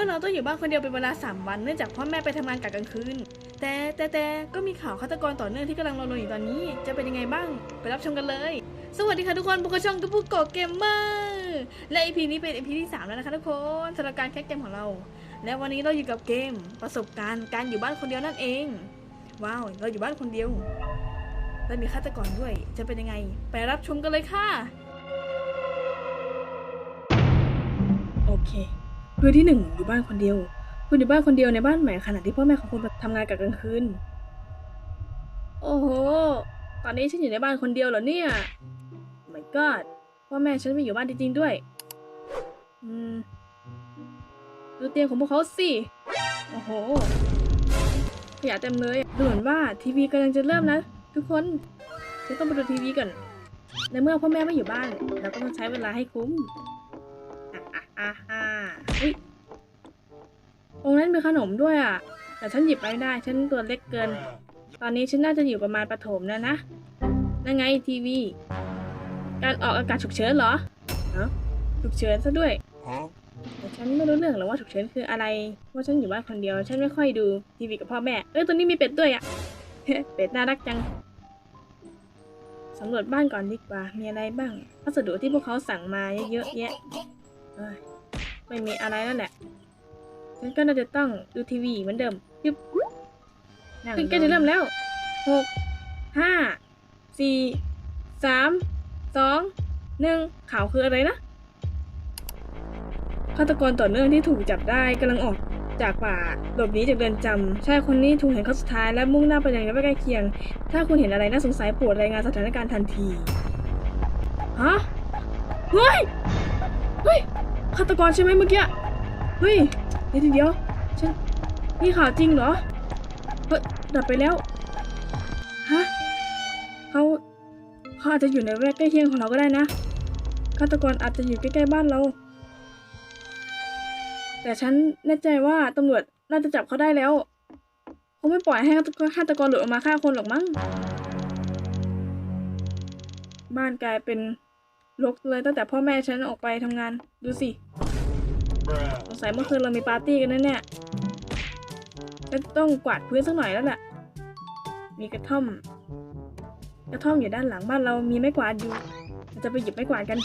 ว่าเราต้องอยู่บ้านคนเดียวเป็นเวลา 3 วันเนื่องจากพ่อแม่ไปทำงานกะกลางคืน แต่แต่แต่ก็มีข่าวฆาตกรต่อเนื่องที่กำลังรอลงอยู่ตอนนี้ จะเป็นยังไงบ้าง ไปรับชมกันเลย สวัสดีค่ะทุกคนพวกราช่องทุกผู้ก่อเกมเมอร์และ EP นี้เป็น EP ที่ 3 แล้วนะคะทุกคนสำหรับการแคสเกมของเรา และวันนี้เราอยู่กับเกม ประสบการณ์การอยู่บ้านคนเดียวนั่นเอง ว้าวเราอยู่บ้านคนเดียวและมีฆาตกรด้วย จะเป็นยังไง ไปรับชมกันเลยค่ะ โอเค เรื่อที่หนึ่งอยู่บ้านคนเดียว คุณอยู่บ้านคนเดียวในบ้านใหม่ขณะที่พ่อแม่ของคุณทำงานกะกลางคืน โอ้โห ตอนนี้ฉันอยู่ในบ้านคนเดียวเหรอเนี่ย my god พ่อแม่ฉันไม่อยู่บ้านจริงๆด้วย อืม ดูเตียงของพวกเขาสิ โอ้โห ขยะเต็มเลยดูเหมือนว่าทีวีกำลังจะเริ่มนะ ทุกคน ฉันต้องไปดูทีวีก่อน ในเมื่อพ่อแม่ไม่อยู่บ้าน เราก็ต้องใช้เวลาให้คุ้ม อะอะอะอะอุ๊ยตรงนั้นมีขนมด้วยอะ แต่ฉันหยิบไปไม่ได้ ฉันตัวเล็กเกิน ตอนนี้ฉันน่าจะอยู่ประมาณประถมแล้วนะ นั่นไงทีวี การออกอากาศฉุกเฉินเหรอเนาะฉุกเฉินซะด้วย Huh? แต่ฉันไม่รู้เรื่องหรอกว่าฉุกเฉินคืออะไร เพราะฉันอยู่บ้านคนเดียว ฉันไม่ค่อยดูทีวีกับพ่อแม่ เอ้ยตัวนี้มีเป็ดด้วยอะเป็ดน่ารักจังสำรวจบ้านก่อนดีกว่า มีอะไรบ้าง พัสดุที่พวกเขาสั่งมาเยอะแยะเอ้ย ไม่มีอะไรนั่นแหละฉันก็น่าจะต้องดูทีวีเหมือนเดิมยึบนั่งใกล้จะเริ่มแล้วหกห้าสี่สามสองหนึ่งข่าวคืออะไรนะฆาตกรต่อเนื่องที่ถูกจับได้กำลังออกจากป่าหลบหนีจากเรือนจำชายคนนี้ถูกเห็นครั้งสุดท้ายและมุ่งหน้าไปยังระแวกใกล้เคียง ถ้าคุณเห็นอะไรน่าสงสัยโปรดรายงานสถานการณ์ทันทีฮะเฮ้ยเฮ้ย ฆาตกรใช่ไหมเมื่อกี้เฮ้ยเดี๋ยวเดี๋ยวฉันนี่ข่าวจริงเหรอเฮ้ยดับไปแล้วฮะเขาเขาอาจจะอยู่ในแวกใกล้เคียงของเราก็ได้นะฆาตกรอาจจะอยู่ใกล้ๆบ้านเรา แต่ฉันแน่ใจว่าตำรวจน่าจะจับเขาได้แล้วคงไม่ปล่อยให้ฆาตกรหลุดออกมาฆ่าคนหรอกมั้งบ้านกลายเป็นรกเลยตั้งแต่พ่อแม่ฉันออกไปทำงานดูสิ สงสัยเมื่อคืนเรามีปาร์ตี้กันแน่ๆจะต้องกวาดพื้นสักหน่อยแล้วแหละมีกระท่อม กระท่อมอยู่ด้านหลังบ้านเรามีไม้กวาดอยู่เราจะไปหยิบไม้กวาดกัน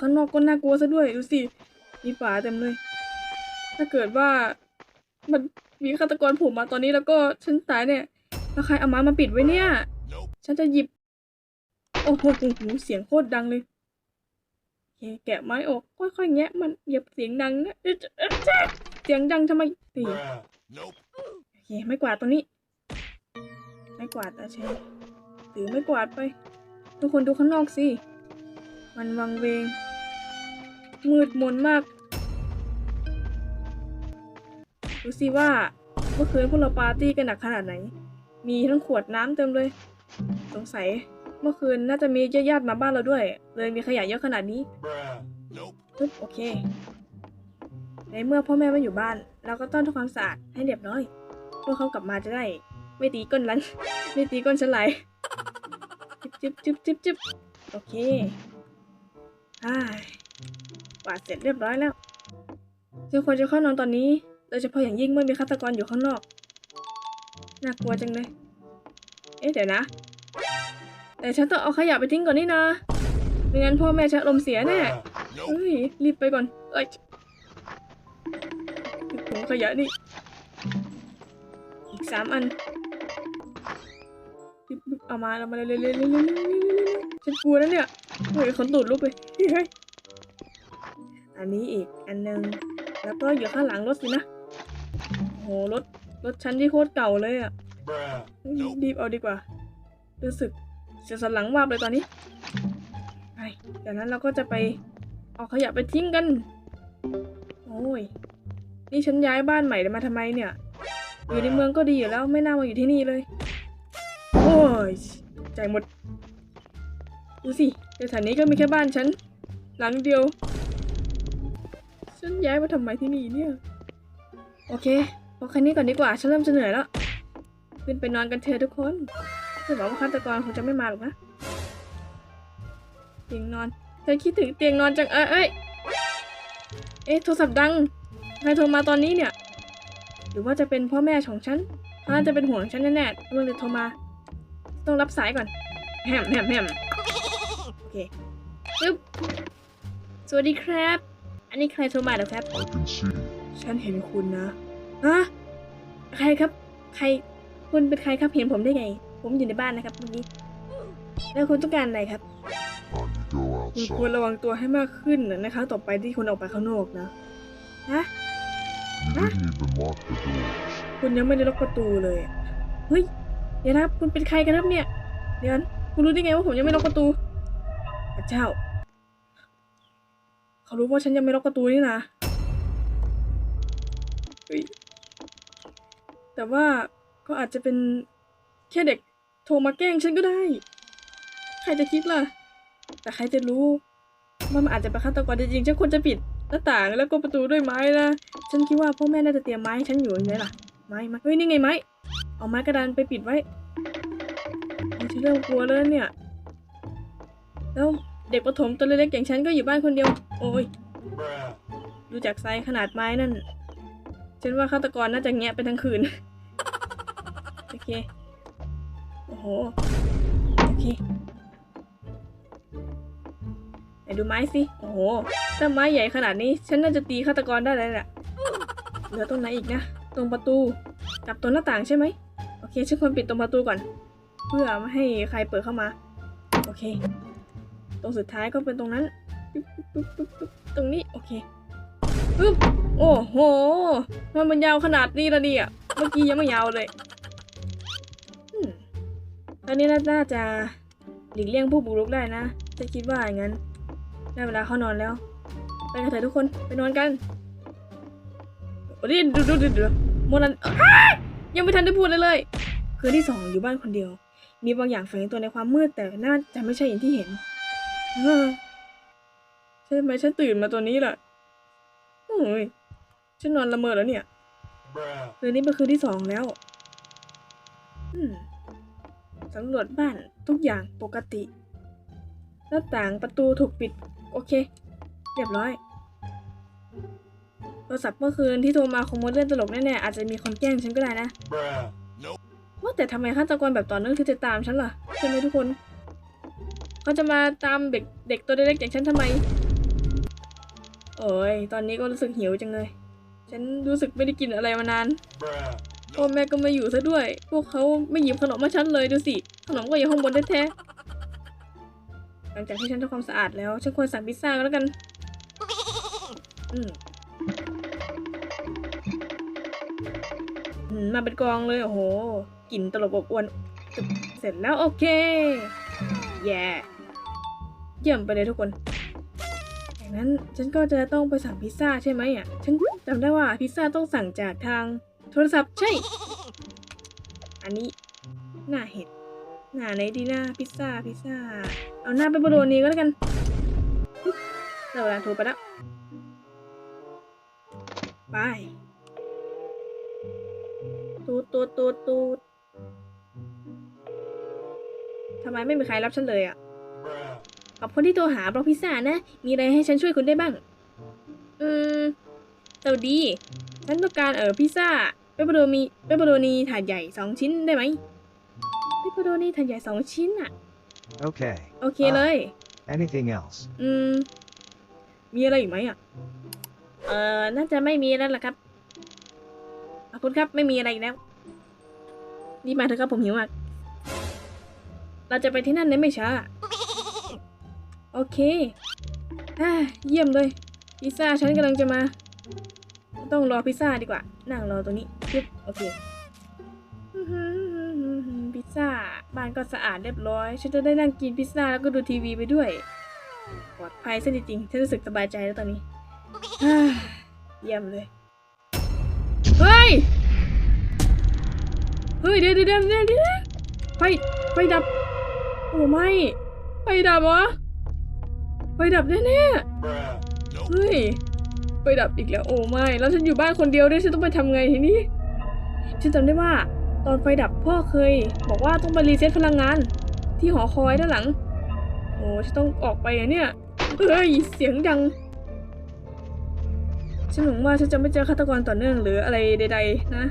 ข้างนอกก็น่ากลัวซะด้วยดูสิ มีฝาเต็มเลย ถ้าเกิดว่ามันมีฆาตกรผล่มาตอนนี้แล้วก็ฉันตายเนี่ยแล้วใครเอามามาปิดไว้เนี่ย ฉันจะหยิบ โอ้โหเสียงโคตรดังเลย โอเคแกะไม้ออกค่อยๆแงะมันอย่าเสียงดังนะเอ๊ะเอ๊ะเจ๊ะเสียงดังทำไมตี Bruh. Nope. โอเคไม่กวาดตรงนี้ ไม่กวาดอาเชนถือไม่กวาดไป ทุกคนดูข้างนอกสิ มันวังเวง มืดมนมาก ดูสิว่าเมื่อคืนพวกเราปาร์ตี้กันหนักขนาดไหน มีทั้งขวดน้ำเต็มเลย สงสัย เมื่อคืนน่าจะมีญาติๆมาบ้านเราด้วย เลยมีขยะเยอะขนาดนี้ Bruh. Nope. ปึ๊บโอเค ในเมื่อพ่อแม่ไม่อยู่บ้าน เราก็ต้องทำความสะอาดให้เรียบร้อยพวกเขากลับมาจะได้ ไม่ตีก้นรันไม่ตีก้นฉันไหลจิ๊บจิ๊บจิ๊บจิ๊บจิ๊บโอเคอ่ากวาดเสร็จเรียบร้อยแล้วฉันควรจะเข้านอนตอนนี้โดยเฉพาะอย่างยิ่งเมื่อมีฆาตกรอยู่ข้างนอก น่ากลัวจังเลย เอ๊ะเดี๋ยวนะ แต่ฉันต้องเอาขยะไปทิ้งก่อนนี่นะไม่งั้นพ่อแม่ฉันอารมณ์เสียแน่ Bruh. Nope. เอ้ยรีบไปก่อน เอ้ยถุงขยะนี่ อีกสามอันรีบๆเอามาเอามาเร็วๆเร็วๆเร็วๆเร็วๆฉันกลัวนะเนี่ยเฮ้ยขนตูดลุกเลยเฮ้ยอันนี้อีกอันหนึง แล้วก็อยู่ข้างหลังรถสินะโหรถรถฉันที่โคตรเก่าเลยอะ Bruh. รีบเอาดีกว่า รู้สึก เสียสันหลังวาบเลยตอนนี้ไปจากนั้นเราก็จะไปเอาขยะไปทิ้งกัน โอ้ย นี่ฉันย้ายบ้านใหม่มาทำไมเนี่ย อยู่ในเมืองก็ดีอยู่แล้วไม่น่ามาอยู่ที่นี่เลย โอ้ย ใจหมด ดูสิในแถวนี้ก็มีแค่บ้านฉัน หลังเดียว ฉันย้ายมาทำไมที่นี่เนี่ย โอเคพอแค่นี้ก่อนดีกว่า ฉันเริ่มจะเหนื่อยแล้ว ขึ้นไปนอนกันเถอะทุกคน คือหวังว่าฆาตกรคงจะไม่มาหรอกนะเตียงนอนฉันคิดถึงเตียงนอนจังเอ้ยเอ้ยเอ๊ะโทรศัพท์ดังใครโทรมาตอนนี้เนี่ย หรือว่าจะเป็นพ่อแม่ของฉันเขาน่าจะเป็นห่วงฉันแน่ๆก็เลยโทรมา ต้องรับสายก่อนแฮมแฮมแฮมโอเคปึ๊บสวัสดีครับ อันนี้ใครโทรมาเหรอครับ I can see. ฉันเห็นคุณนะฮะใครครับ ใครคุณเป็นใครครับเห็นผมได้ไง ผมอยู่ในบ้านนะครับเมื่อกี้แล้วคุณต้องการอะไรครับ Uh, you go คุณควร outside. ระวังตัวให้มากขึ้นนะคะ ต่อไปที่คุณออกไปข้างนอกนะฮะ You didn't even lock the doors. คุณยังไม่ได้ล็อกประตูเลยอะเฮ้ยเดี๋ยวนะครับคุณเป็นใครกันครับเนี่ย เดี๋ยวนะคุณรู้ได้ไงว่าผมยังไม่ล็อกประตูพระเจ้า เขารู้ว่าฉันยังไม่ล็อกประตูนี่นะเฮ้ยแต่ว่าก็อาจจะเป็นแค่เด็ก โทรมาแกล้งฉันก็ได้ ใครจะคิดล่ะ แต่ใครจะรู้ว่ามันอาจจะเป็นฆาตกรจริงๆฉันควรจะปิดหน้าต่างแล้วก็ประตูด้วยไม้นะ ฉันคิดว่าพ่อแม่น่าจะเตรียมไม้ให้ฉันอยู่ยังไงล่ะ ไม้มาเฮ้ยนี่ไงไม้ เอาไม้กระดานไปปิดไว้ฉันเริ่มกลัวแล้วเนี่ย แล้วเด็กประถมตัวเล็กๆอย่างฉันก็อยู่บ้านคนเดียว โอ้ย ดูจากไซส์ขนาดไม้นั่น ฉันว่าฆาตกรน่าจะแงะไปทั้งคืน โอเค โอเคไหนดูไม้สิ โอ้โห ถ้าไม้ใหญ่ขนาดนี้ ฉันน่าจะตีฆาตกรได้เลยแหละเหลือตรงไหนอีกนะ ตรงประตู กับตรงหน้าต่างใช่ไหม โอเค ฉันควรปิดตรงประตูก่อน เพื่อไม่ให้ใครเปิดเข้ามา โอเค ตรงสุดท้ายก็เป็นตรงนั้น ตรงนี้ โอเคปึ๊บโอ้โห มันมันยาวขนาดนี้ล้วเนี่ย เมื่อกี้ยังไม่ยาวเลย ตอนนี้น่าจะหลีกเลี่ยงผู้บุกรุกได้นะจะคิดว่าอย่างนั้น ได้เวลาเข้านอนแล้ว ไปกันเถอะทุกคน ไปนอนกันโอ้ยดูดูดูดูโมนันยังไม่ทันได้พูดเลยเลย คืนที่สองอยู่บ้านคนเดียว มีบางอย่างแฝงตัวในความมืดแต่น่าจะไม่ใช่อย่างที่เห็นใช่ไหมฉันตื่นมาตัวนี้แหละโอ้ยฉันนอนละเมอแล้วเนี่ย คืนนี้เป็นคืนที่สองแล้ว อืม สำรวจบ้านทุกอย่างปกติ หน้าต่างประตูถูกปิด โอเค เรียบร้อย โทรศัพท์เมื่อคืนที่โทรมาคงมาเล่นตลกแน่ๆ อาจจะมีคนแกล้งฉันก็ได้นะว่าแต่ทำไมฆาตกรแบบต่อเนื่องที่จะตามฉันล่ะใช่ไหมทุกคนเขาจะมาตามเด็กเด็กตัวเล็กๆอย่างฉันทำไมโอ้ยตอนนี้ก็รู้สึกหิวจังเลย ฉันรู้สึกไม่ได้กินอะไรมานาน bruh, พ่อแม่ก็ไม่อยู่ซะด้วย พวกเขาไม่หยิบขนมมาฉันเลยดูสิ ขนมก็อยู่ข้างบนแท้ๆ หลังจากที่ฉันทำความสะอาดแล้ว ฉันควรสั่งพิซซ่าก็แล้วกัน อืมมาเป็นกองเลย โอ้โหกลิ่นตลบอบอวน เสร็จแล้วโอเค แย่เยี่ยมไปเลยทุกคนจากนั้นฉันก็จะต้องไปสั่งพิซซ่าใช่ไหมอะ ฉันจำได้ว่าพิซซ่าต้องสั่งจากทาง ทรศัพท์ใช่ อันนี้หน้าเห็ดหน้าไหนดีหน้าพิซซ่าพิซซ่า เอาหน้าเป็นโบโลนีก็แล้วกันปึ๊บเราเวลาโทรไปแล้วไปตูดตูดตูดตูดทำไมไม่มีใครรับฉันเลยอะ bruh, ขอบคนที่โทรหาบล็อกพิซซ่านะ มีอะไรให้ฉันช่วยคุณได้บ้าง อืมสวัสดี ฉันต้องการเออพิซซ่า เปปเปอโรมีเปปเปอโรนีถาดใหญ่สองชิ้นได้ไหมเปปเปอโรนีถาดใหญ่สองชิ้นอะ Okay. โอเคเลย Anything else? อืม มีอะไรอีกไหมอะ เอ่อ น่าจะไม่มีแล้วล่ะครับ ขอบคุณครับ ไม่มีอะไรอีกแล้วรีบมาเถอะครับผมหิวมาก เราจะไปที่นั่นในไม่ช้า โอเคอ่าเยี่ยมเลย พิซซ่าฉันกำลังจะมา ต้องรอพิซซ่าดีกว่า นั่งรอตรงนี้ปึ๊บโอเคพิซซ่าบ้านก็สะอาดเรียบร้อย ฉันจะได้นั่งกินพิซซ่าแล้วก็ดูทีวีไปด้วยปลอดภัยซะจริงๆฉันรู้สึกสบายใจแล้วตอนนี้เยี่ยมเลย เฮ้ย เฮ้ย เดี๋ยวเดี๋ยวเดี๋ยวเดี๋ยวไฟ ไฟดับ โอ้ไม่ ไฟดับเหรอ ไฟดับแน่ๆเฮ้ย ไฟดับอีกแล้ว โอ้ไม่ แล้วฉันอยู่บ้านคนเดียวด้วย ฉันต้องไปทำไงทีนี้ ฉันจำได้ว่าตอนไฟดับพ่อเคย บอกว่าต้องไปรีเซ็ตพลังงาน ที่หอคอยด้านหลัง โอ้ฉันต้องออกไปอะเนี่ยเฮ้ยเสียงดัง ฉันหวังว่าฉันจะไม่เจอฆาตกรต่อเนื่องหรืออะไรใด ๆ นะ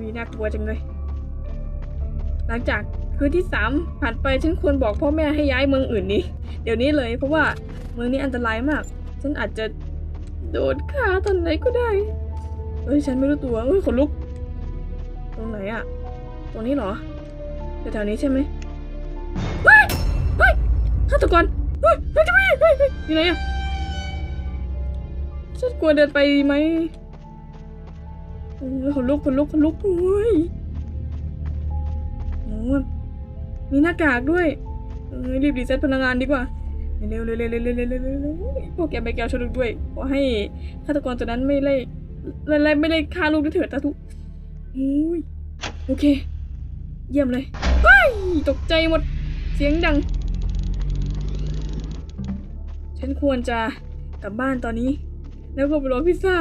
มีน่ากลัวจังเลย หลังจากคืนที่สามผ่านไปฉันควรบอกพ่อแม่ให้ย้ายเมืองอื่นนี้ เดี๋ยวนี้เลยเพราะว่าเมืองนี้อันตรายมาก ฉันอาจจะ โดนฆ่าตอนไหนก็ได้เฮ้ยฉันไม่รู้ตัวเฮ้ยขนลุก ตรงไหนอะตรงนี้เหรอแถวๆนี้ใช่ไหมเฮ้ยเฮ้ยฆาตกรเฮ้ยเฮ้ยจะไม่เฮ้ยเฮ้ยอยู่ไหนอะฉันกลัวเดินไปไหมเฮ้ยขนลุกขนลุกขนลุกเฮ้ยโอ้มีหน้ากากด้วยรีบรีเซ็ตพลังงานดีกว่า เร็วเร็วๆเร็วๆเร็วๆเร็วๆเร็วๆเร็วๆพวกแกไปแก้วชลูกด้วยขอให้ฆาตกรตัวนั้นไม่ไล่ไล่ไม่ไล่ฆ่าลูกด้วยเถิดตาทุอุ้ยโอเค เยี่ยมเลยเฮ้ยตกใจหมดเสียงดัง ฉันควรจะกลับบ้านตอนนี้ แล้วก็ไปรอพิซซ่า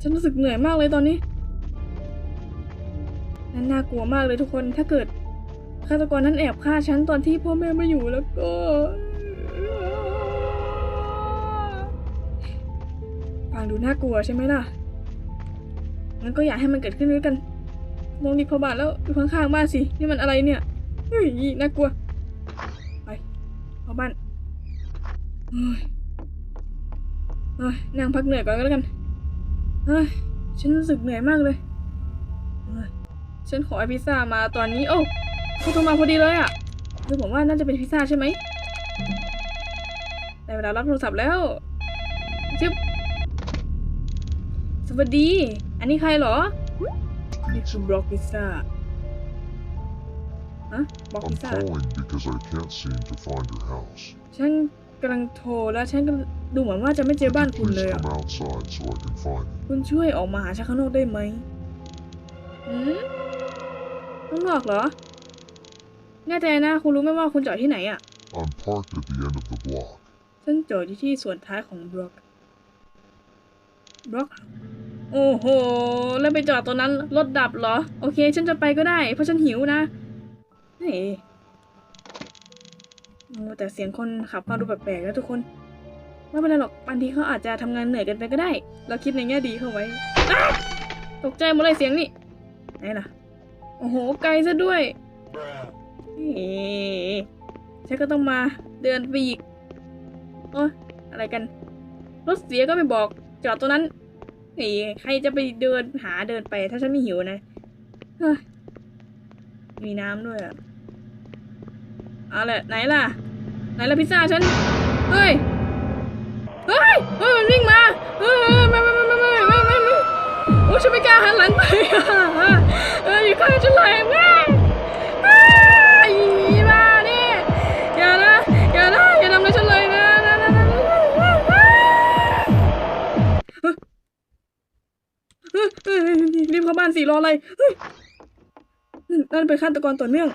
ฉันรู้สึกเหนื่อยมากเลยตอนนี้นั่นน่ากลัวมากเลยทุกคนถ้าเกิดฆาตกรนั้นแอบฆ่าฉันตอนที่พ่อแม่ไม่อยู่แล้วก็ น่ากลัวใช่ไหมล่ะ งั้นก็อยากให้มันเกิดขึ้นด้วยกันมองดีพอบาทแล้วอยู่ข้างๆบ้านสิ นี่มันอะไรเนี่ยเฮ้ยน่ากลัว ไปเข้าบ้านเฮ้ยเฮ้ยนั่งพักเหนื่อยก่อนก็แล้วกัน เฮ้ย ฉันรู้สึกเหนื่อยมากเลยเฮ้ยฉันขอไอพิซซ่ามาตอนนี้ โอ้เขาโทรมาพอดีเลยอะคือผมว่าน่าจะเป็นพิซซ่าใช่ไหมได้เวลารับโทรศัพท์แล้วจึ๊บ วัสดี อันนี้ใครเหรอ นี่คือบล็อกพิซซ่าฮะบล็อก I'm พิซซ่า calling because I can't seem to find your house. ฉันกำลังโทรแล้วฉันก็ดูเหมือนว่าจะไม่เจอบ้านคุณ Please เลยอะ come outside so I can find it. คุณช่วยออกมาหาฉันข้างนอกได้ไหมอืมข้างนอกเหรอ แน่ใจนะ คุณรู้ไหมว่าคุณจอดที่ไหนอะ I'm parked at the end of the block. ฉันจอดอยู่ที่ส่วนท้ายของบล็อก บล็อก โอ้โห แล้วไปจอดตรงนั้นรถดับเหรอ โอเค ฉันจะไปก็ได้ เพราะฉันหิวนะเฮ้ยโอ้แต่เสียงคนขับมาดูแปลกๆนะทุกคน ไม่เป็นไรหรอกบางทีเขาอาจจะทำงานเหนื่อยกันไปก็ได้ เราคิดในแง่ดีเข้าไว้ ตกใจหมดเลยเสียงนี่ไหนล่ะ โอ้โห ไกลซะด้วยเฮ้ฉันก็ต้องมาเดินไปอีกโอ้อะไรกัน รถเสียก็ไม่บอก จอดตรงนั้น ไอ้ใครจะไปเดินหาเดินไป ถ้าฉันไม่หิวนะมีน้ำด้วยอะเอาละไหนล่ะ ไหนล่ะพิซซ่าฉัน เฮ้ย เฮ้ย เฮ้ย มันวิ่งมาเฮ้ยไม่ไม่ไม่ไม่ไม่ไม่ไม่โอ้ฉันไม่กล้าหันหลังไปอะเอออยู่ข้างฉันเลยแม่ รีบเข้าบ้านสิรออะไรนั่นเป็นฆาตกรต่อเนื่อง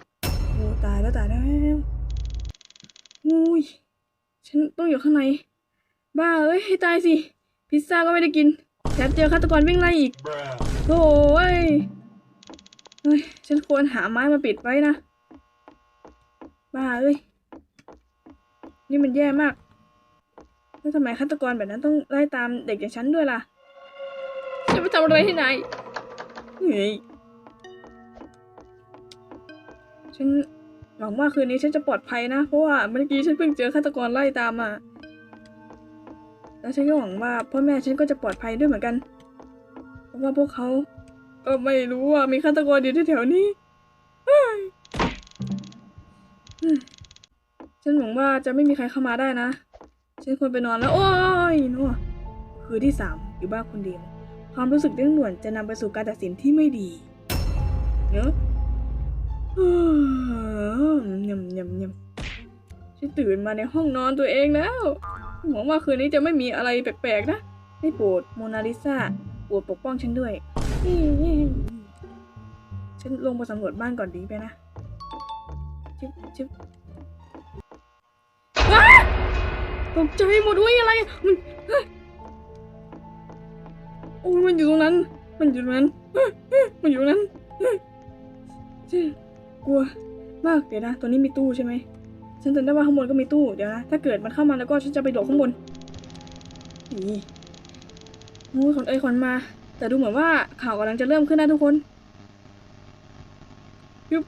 โอ้ตายแล้วตายแล้วอุ้ยฉันต้องอยู่ข้างใน บ้าเอ้ยให้ตายสิ พิซซ่าก็ไม่ได้กินแถมเจอฆาตกรวิ่งไล่อีกโอ้ยเฮ้ย ฉันควรหาไม้มาปิดไว้นะ บ้าเอ้ย นี่มันแย่มาก แล้วทำไมฆาตกรแบบนั้นต้องไล่ตามเด็กอย่างฉันด้วยล่ะ จะไปทำอะไรที่ไหนเฮ้ยฉันหวังว่าคืนนี้ฉันจะปลอดภัยนะ เพราะว่าเมื่อกี้ฉันเพิ่งเจอฆาตกรไล่ตามมา แล้วฉันก็หวังว่าพ่อแม่ฉันก็จะปลอดภัยด้วยเหมือนกัน เพราะว่าพวกเขาก็ไม่รู้ว่ามีฆาตกรอยู่ที่แถวนี้ฉันหวังว่าจะไม่มีใครเข้ามาได้นะ ฉันควรไปนอนแล้ว โอ้ยนัวคืนที่สามอยู่บ้านคนเดียว ความรู้สึกเร่งด่วนจะนำไปสู่การตัดสินที่ไม่ดีเนอะอืมยำยำยำฉันตื่นมาในห้องนอนตัวเองแล้วหวังว่าคืนนี้จะไม่มีอะไรแปลกๆนะได้โปรดโมนาลิซาโปรดปกป้องฉันด้วย ฉันลงไปสำรวจบ้านก่อนดีไปนะชิบชิบตกใจหมดด้วยอะไรมันเฮ้ โอ้มันอยู่ตรงนั้น มันอยู่ตรงนั้น มันอยู่ตรงนั้นเฮ้ยเจ๊กลัวมากเดี๋ยวนะตัวนี้มีตู้ใช่ไหมฉันจำได้ว่าข้างบนก็มีตู้เดี๋ยวนะถ้าเกิดมันเข้ามาแล้วก็ฉันจะไปโดดข้างบนนี่โอ้ยขนเอ้ยขนมา แต่ดูเหมือนว่าข่าวกำลังจะเริ่มขึ้นนะทุกคนยุบ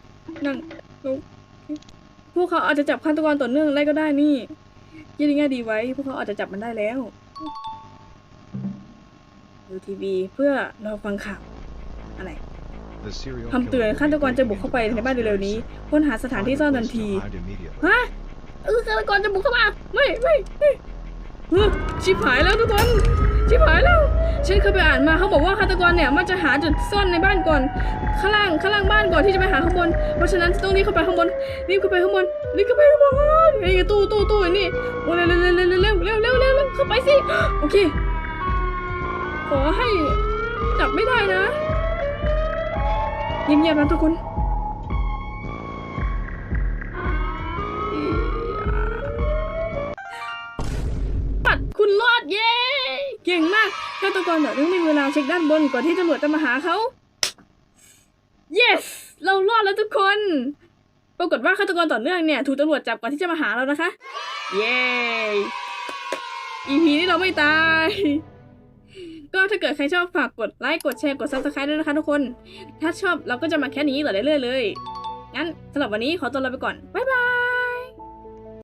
นั่งลงพวกเขาอาจจะจับฆาตกรต่อเนื่องได้ก็ได้นี่ยินดีง่ายดีไว้ พวกเขาอาจจะจับมันได้แล้วูทีวีเพื่อรอฟังข่าวอะไรคำเตือนฆาตกรจะบุกเข้าไปในบ้านเร็วนี้ค้นหาสถานที่ซ่อนทันทีฮะเออฆาตกรจะบุกเข้ามาไม่ไม่ไม่ชิบหายแล้วทุกคนชิบหายแล้วฉันเคยไปอ่านมาเขาบอกว่าฆาตกรเนี่ยมันจะหาจุดซ่อนในบ้านก่อน ข้างล่างข้างล่างบ้านก่อนที่จะไปหาข้างบน เพราะฉะนั้นต้องรีบเข้าไปข้างบนรีบเข้าไปข้างบนรีบเข้าไปข้างบนไอ้ตู้ตู้ตู้นี่เร็วเร็วเร็วเร็วเร็วเร็วเร็วเข้าไปสิโอเค ขอให้จับไม่ได้นะเงียบๆนะทุกคนปัดคุณรอดเย้เก่งมากฆาตกรแบบนี้มีเวลาเช็คด้านบนก่อนที่ตำรวจจะมาหาเขา yes เรารอดแล้วทุกคน ปรากฏว่าฆาตกรต่อเนื่องเนี่ย ถูกตำรวจจับก่อนที่จะมาหาเรานะคะ เย้ EP นี้เราไม่ตาย ก็ถ้าเกิดใครชอบฝากกดไลค์กดแชร์กด subscribe ด้วยนะคะทุกคน ถ้าชอบเราก็จะมาแค่นี้ต่อเรื่อยๆเลย งั้นสำหรับวันนี้ขอตัวลาไปก่อน บ๊าย